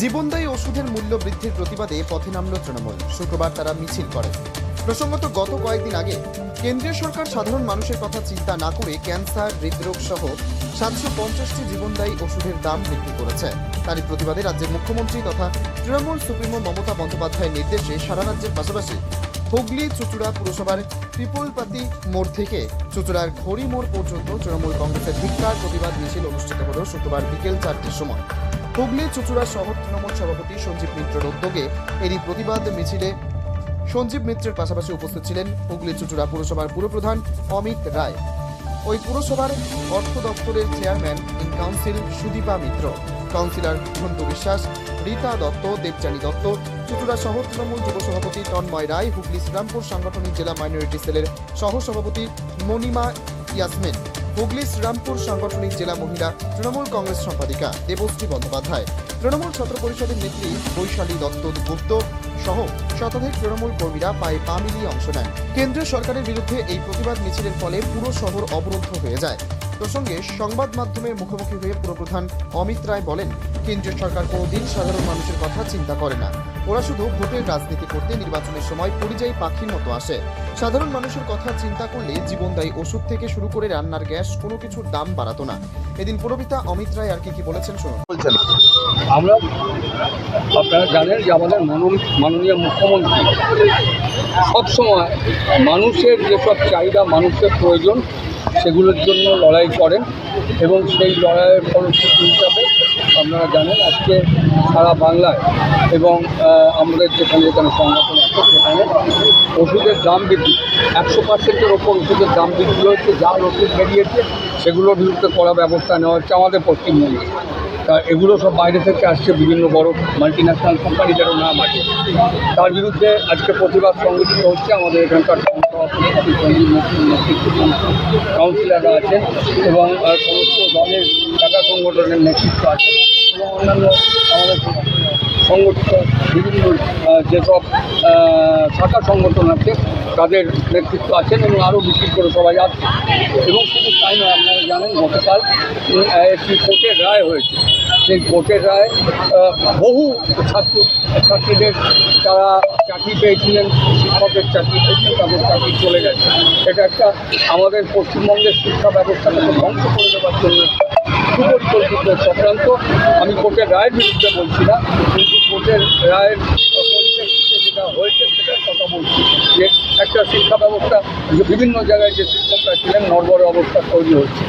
জীবনদায়ী ওষুধের মূল্য বৃদ্ধির প্রতিবাদে পথে নামল তৃণমূল। শুক্রবার তারা মিছিল করে। প্রসঙ্গত, গত কয়েকদিন আগে কেন্দ্রীয় সরকার সাধারণ মানুষের কথা চিন্তা না করে ক্যান্সার হৃদরোগ সহ সাতশো পঞ্চাশটি জীবনদায়ী ওষুধের দাম বৃদ্ধি করেছে। তারই প্রতিবাদে রাজ্যের মুখ্যমন্ত্রী তথা তৃণমূল সুপ্রিমো মমতা বন্দ্যোপাধ্যায়ের নির্দেশে সারা রাজ্যের পাশাপাশি হুগলি, চুচুড়া পুরসভার পিপলপাতি মোড় থেকে চুচুড়ার ঘড়ি মোড় পর্যন্ত তৃণমূল কংগ্রেসের ধিক্কার প্রতিবাদ মিছিল অনুষ্ঠিত হল শুক্রবার বিকেল চারটির সময়। হুগলি চুচুড়া শহর তৃণমূল সভাপতি সঞ্জীব মিত্রের উদ্যোগে এরই প্রতিবাদ মিছিলে সঞ্জীব মিত্রের পাশাপাশি উপস্থিত ছিলেন হুগলি চুচুড়া পুরসভার পুরপ্রধান অমিত রায়। ওই পুরসভার অর্থ দপ্তরের chairman in council Sudipa Mitra, councillor Dhantu Biswas, Rita Dutta, Debjani Dutta, Chuchura শহর তৃণমূল যুব সভাপতি তন্ময় রায়, হুগলি শ্রীরামপুর সাংগঠনিক জেলা মাইনরিটি সেলের সহ সভাপতি মণিমা ইয়াসমিন। হুগলি শ্রীরামপুর সাংগঠনিক জেলা মহিলা তৃণমূল কংগ্রেস সম্পাদিকা দেবশ্রী বন্দ্যোপাধ্যায়। তৃণমূল ছাত্র পরিষদের নেত্রী বৈশালী দত্ত গুপ্ত সহ শতাধিক তৃণমূল কর্মীরা পায়ে পা মিলিয়ে অংশ নেন। কেন্দ্রীয় সরকারের বিরুদ্ধে এই প্রতিবাদ মিছিলের ফলে পুরো শহর অবরুদ্ধ হয়ে যায়। প্রসঙ্গে সংবাদ মাধ্যমের মুখোমুখি হয়ে পুরপ্রধান অমিত রায় বলেন কেন্দ্রীয় সরকার কোনোদিন সাধারণ মানুষের কথা চিন্তা করে না। ওরা শুধু ভোটের রাজনীতি করতে নির্বাচনের সময় পরিযায়ী পাখির মতো আসে। সাধারণ মানুষের কথা চিন্তা করলে জীবনদায়ী ওষুধ থেকে শুরু করে রান্নার গ্যাস কোনো কিছুর দাম বাড়াতো না। এদিন পুরপিতা অমিত রায় আর কি কি বলেছেন শুনুন। বলছেন। আমরা আপনারা জানেন যে আমাদের মাননীয় মাননীয় মুখ্যমন্ত্রী সবসময় মানুষের যেসব চাহিদা মানুষের প্রয়োজন সেগুলোর জন্য লড়াই করেন এবং সেই লড়াইয়ের ফলশ্রুতি হিসাবে আপনারা জানেন আজকে সারা বাংলায় এবং আমাদের যেখানে যেখানে সংগঠন আছে সেখানে ওষুধের দাম বৃদ্ধি। একশো পার্সেন্টের ওপর ওষুধের দাম বৃদ্ধি হয়েছে, যা ওষুধ বেরিয়েছে সেগুলোর বিরুদ্ধে করা ব্যবস্থা নেওয়া হচ্ছে আমাদের পশ্চিমবঙ্গে। এগুলো সব বাইরে থেকে আসছে বিভিন্ন বড় মাল্টি ন্যাশনাল কোম্পানি যারা নাম আছে তার বিরুদ্ধে আজকে প্রতিবাদ সংগঠিত হচ্ছে আমাদের এখানকার কাউন্সিলাররা আছেন এবং সমস্ত দলের টাকা সংগঠনের নেতৃত্ব আছে এবং অন্যান্য আমাদের সংগঠিত বিভিন্ন যেসব শাখা সংগঠন আছে, তাদের নেতৃত্ব আছেন এবং আরও বিশেষ করে সবাই আছে এবং শুধু তাই নয়, আপনারা জানেন, গতকাল একটি কোর্টের রায় হয়েছে। সেই কোর্টের রায় বহু ছাত্র, ছাত্রীদের তারা চাকরি পেয়েছিলেন, শিক্ষকের চাকরি পেয়েছিলেন, তাদের চাকরি চলে গেছে। এটা একটা আমাদের পশ্চিমবঙ্গের শিক্ষা ব্যবস্থাটাকে ধ্বংস করে দেওয়ার জন্য সুপরিকল্পিত চক্রান্ত। আমি কোর্টের রায়ের বিরুদ্ধে বলছি না, কিন্তু কোর্টের রায়ের যেটা হয়েছে সেটার কথা বলছি যে একটা শিক্ষা ব্যবস্থা, বিভিন্ন জায়গায় যে শিক্ষকরা ছিলেন, নড়বড়ে অবস্থা তৈরি হচ্ছে।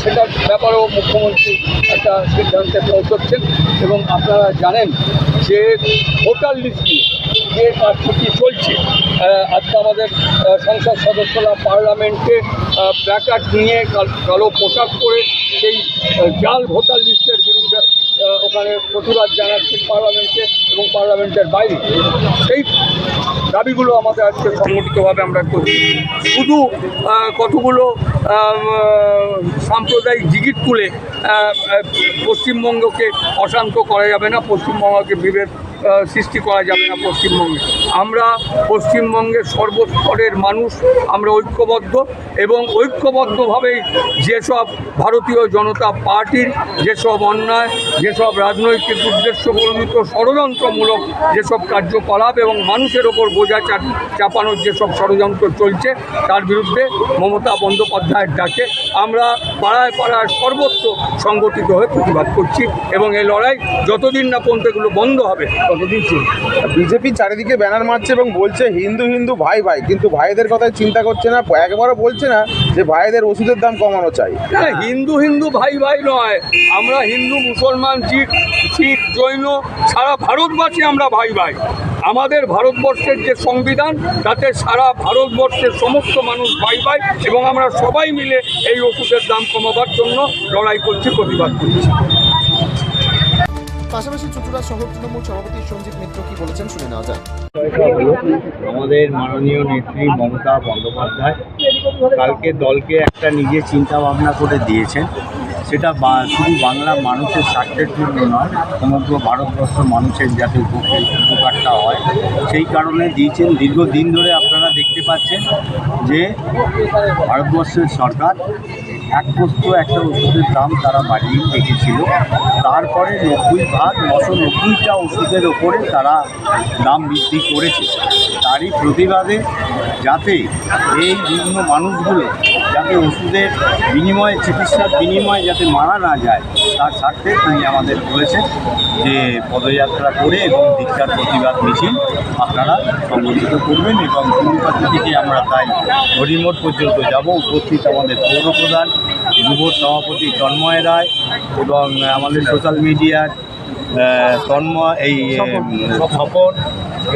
সেটার ব্যাপারেও মুখ্যমন্ত্রী একটা সিদ্ধান্তে পৌঁছচ্ছেন এবং আপনারা জানেন যে ভোটার লিস্ট নিয়ে যে কাজটি চলছে। আজকে আমাদের সংসদ সদস্যরা পার্লামেন্টে প্ল্যাকার্ড নিয়ে কাল- পোশাক করে সেই জাল ভোটার লিস্টের বিরুদ্ধে ওখানে প্রতিবাদ জানাচ্ছেন পার্লামেন্টে এবং পার্লামেন্টের বাইরে। সেই দাবিগুলো আমাদের আজকে সংগঠিতভাবে আমরা করছি। শুধু কতগুলো সাম্প্রদায়িক জিগিট তুলে পশ্চিমবঙ্গকে অশান্ত করা যাবে না, পশ্চিমবঙ্গকে বিভেদ সৃষ্টি করা যাবে না পশ্চিমবঙ্গে। আমরা পশ্চিমবঙ্গের সর্বস্তরের মানুষ, আমরা ঐক্যবদ্ধ এবং ঐক্যবদ্ধভাবেই যেসব ভারতীয় জনতা পার্টির যেসব অন্যায়, যেসব রাজনৈতিক উদ্দেশ্য প্রণীত ষড়যন্ত্রমূলক যেসব কার্যকলাপ এবং মানুষের ওপর বোঝা চাপ- চাপানোর যেসব ষড়যন্ত্র চলছে, তার বিরুদ্ধে মমতা বন্দ্যোপাধ্যায়ের ডাকে আমরা পাড়ায় পাড়ায় সর্বত্র সংগঠিত হয়ে প্রতিবাদ করছি এবং এই লড়াই যতদিন না পর্যন্ত এগুলো বন্ধ হবে, ততদিন চলবে। বিজেপি চারিদিকে ব্যানার মারছে এবং বলছে হিন্দু হিন্দু, ভাই ভাই। কিন্তু ভাইদের কথা চিন্তা করছে না, একবারও বলছে না যে ভাইদের ওষুধের দাম কমানো চাই। হিন্দু হিন্দু, ভাই ভাই নয়। আমরা হিন্দু, মুসলমান, শিখ শিখ, জৈন, সারা ভারতবাসী আমরা ভাই ভাই। আমাদের ভারতবর্ষের যে সংবিধান, তাতে সারা ভারতবর্ষের সমস্ত মানুষ ভাই ভাই এবং আমরা সবাই মিলে এই ওষুধের দাম কমাবার জন্য লড়াই করছি, প্রতিবাদ করছি। পাশাপাশি চুচুড়া শহর তৃণমূল সভাপতি সঞ্জীব মিত্র কি বলেছেন শুনে নেওয়া যাক। আমাদের মাননীয় নেত্রী মমতা বন্দ্যোপাধ্যায় কালকে দলকে একটা নিজে চিন্তা ভাবনা করে দিয়েছেন। সেটা শুধু বাংলা মানুষের স্বার্থের জন্য নয়, সমগ্র ভারতবর্ষ মানুষের যাতে উপকার, উপকারটা হয়। সেই কারণে দিয়েছেন, দীর্ঘদিন ধরে আপনারা দেখতে পাচ্ছেন যে ভারতবর্ষের সরকার একপ্রস্ত একটা ওষুধের দাম তারা বাড়িয়ে রেখেছিল। তারপরে নব্বই ভাগ, নশো নব্বইটা ওষুধের ওপরে তারা দাম বৃদ্ধি করেছে। তারই প্রতিবাদে যাতে এই বিভিন্ন মানুষগুলো যাতে ওষুধের বিনিময়ে চিকিৎসার বিনিময়ে যাতে মারা না যায় তার স্বার্থে তিনি আমাদের বলেছেন যে পদযাত্রা করে এবং দীক্ষার প্রতিবাদ মিছিল আপনারা সংগঠিত করবেন এবং পুরুপাতি থেকে আমরা তাই হরিমোট পর্যন্ত যাব। উপস্থিত আমাদের পৌরপ্রধান যুব সভাপতি তন্ময় রায় এবং আমাদের সোশ্যাল মিডিয়ার তন্ময় এই স্বপন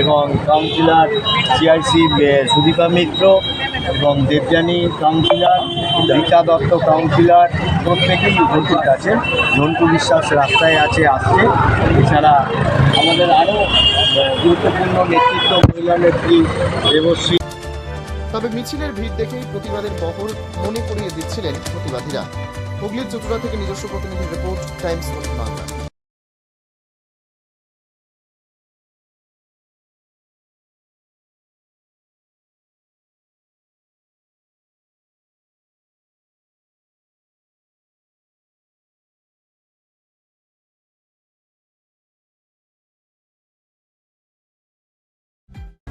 এবং কাউন্সিলর সিআইসি সুদীপা মিত্র এবং দেবযানী কাউন্সিলর রীতা দত্ত কাউন্সিলর, প্রত্যেকেই উপস্থিত আছেন। ঝন্টু বিশ্বাস রাস্তায় আছে আসছে এছাড়া আমাদের আরও গুরুত্বপূর্ণ নেতৃত্ব মহিলা নেত্রী দেবশ্রী। তবে মিছিলের ভিড় দেখেই প্রতিবাদের বহর মনে করিয়ে দিচ্ছিলেন প্রতিবাদীরা। হুগলির চতুরা থেকে নিজস্ব প্রতিনিধি রিপোর্ট, টাইমস, বাংলা।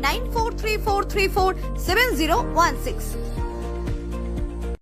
9434347016.